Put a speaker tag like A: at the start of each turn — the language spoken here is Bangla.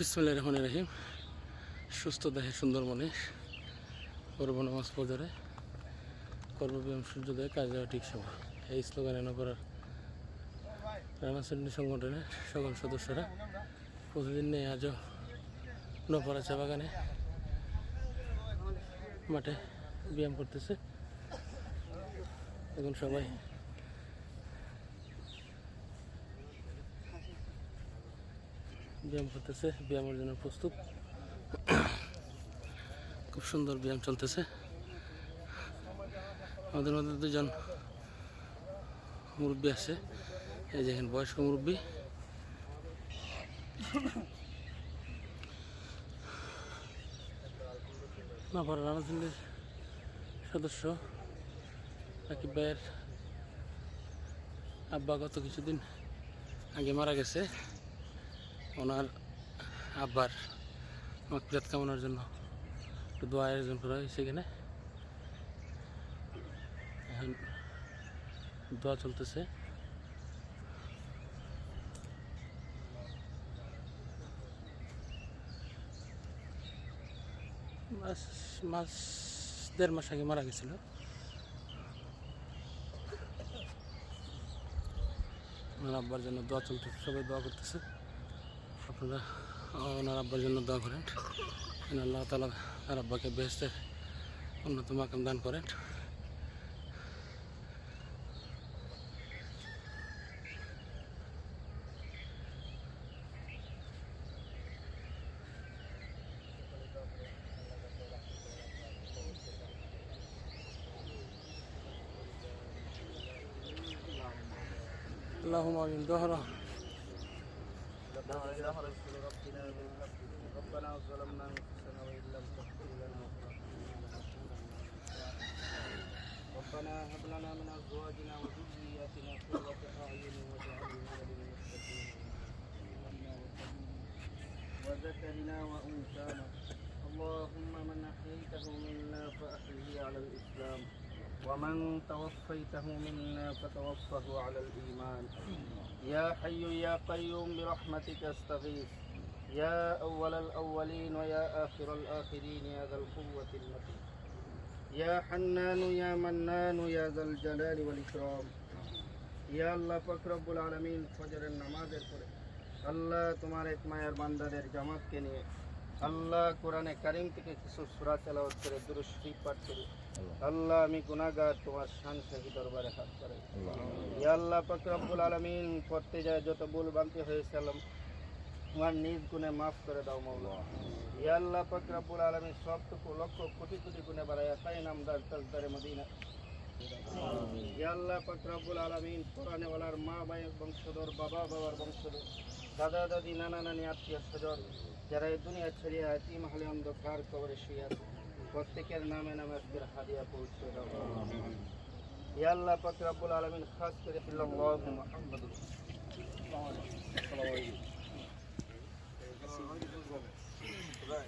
A: বিসমুল্লাহ রহমান রহিম। সুস্থ দেহে সুন্দর মনে করব নামাজ পজরে কর্মব্যায়াম সূর্যোদয় কাজ দেওয়া ঠিক সময়। এই স্লোগানে রানা শ্রেণি সংগঠনের সকল সদস্যরা। প্রতিদিন নেই, আজও নপরা চা বাগানে। মাঠে ব্যায়াম করতেছে। এখন সবাই ব্যায়াম করতেছে, ব্যায়ামের জন্য প্রস্তুত। খুব সুন্দর ব্যায়াম চলতেছে। আমাদের মধ্যে দুজন মুরব্বী আছে। এই দেখেন, বয়স্ক মুরব্বী। না পরে রানাচন্দ্রের সদস্য, রাকিব ভাইয়ের আব্বা গত কিছুদিন আগে মারা গেছে। ওনার আব্বার মাকফিরাত কামনার জন্য একটু দোয়া আয়োজন করা হয়েছে এখানে। এখন দোয়া চলতেছে। মাস মাস, দেড় মাস আগে মারা গেছিল। আব্বার জন্য দোয়া চলতেছে, সবাই দোয়া করতেছে। আপনারা ওনার আব্বার জন্য দোয়া করেন যেন আল্লাহ তালা তার আব্বাকে বেহেস্তের উন্নত মাকাম দান করেন اللهم امين ظهره إلى رسول
B: ربنا بالحق ربنا ظلمنا أنفسنا وإن لم تغفر لنا وترحمنا لنكونن ربنا هب لنا من أزواجنا وذرياتنا قرة أعين واجعلنا للمتقين وذكرنا وأنثانا اللهم من أحييته منا فأحيه على الإسلام ومن توفيته منا فتوفه على الإيمان. يا حي يا قيوم برحمتك استغيث يا أول الأولين ويا آخر الآخرين يا ذا القوة المتين يا حنان يا منان يا ذا الجلال والإكرام ইয়া আল্লাহ পাক রব্বুল আলমিন ফজরের নামাজের পরে আল্লাহ তোমার এক মায়ের বান্দাদের জামাতকে নিয়ে আল্লাহ কোরআনে কারিম থেকে কিছু সুরা তেলাওয়াত করে দুরুশরীফ পাঠ করি। আল্লাহ। আমি গুনাহগার তোমার শান শাহী দরবারে হাত করে ইয়া আল্লাহ পাক রব্বুল আলমিন পড়তে যায় যত ভুল বান্তি হয়েছে আল্লাহ তোমার নিজ গুণে মাফ করে দাও মাওলা ইয়া আল্লাহ পাক রব্বুল আলামিন সবটুকু লক্ষ কোটি কোটি গুণে বাড়ায়া তাই নামদার তাজদারে মদিনা। ইয়া আল্লাহ পাক রব্বুল আলামিন কোরআনে ওয়ালার মা ভাইয়ের বংশধর বাবা বাবার বংশধর দাদা দাদি নানা নানি আত্মীয় স্বজন যারা এই দুনিয়া ছেড়ে এতিম হালে অন্ধকার কবরে শুয়ে আছে প্রত্যেকের নামে নামে আজকের হাদিয়া পৌঁছে দাও। ইয়া আল্লাহ পাক রব্বুল আলামিন খাস করে মুহাম্মাদুর রাসূলুল্লাহ।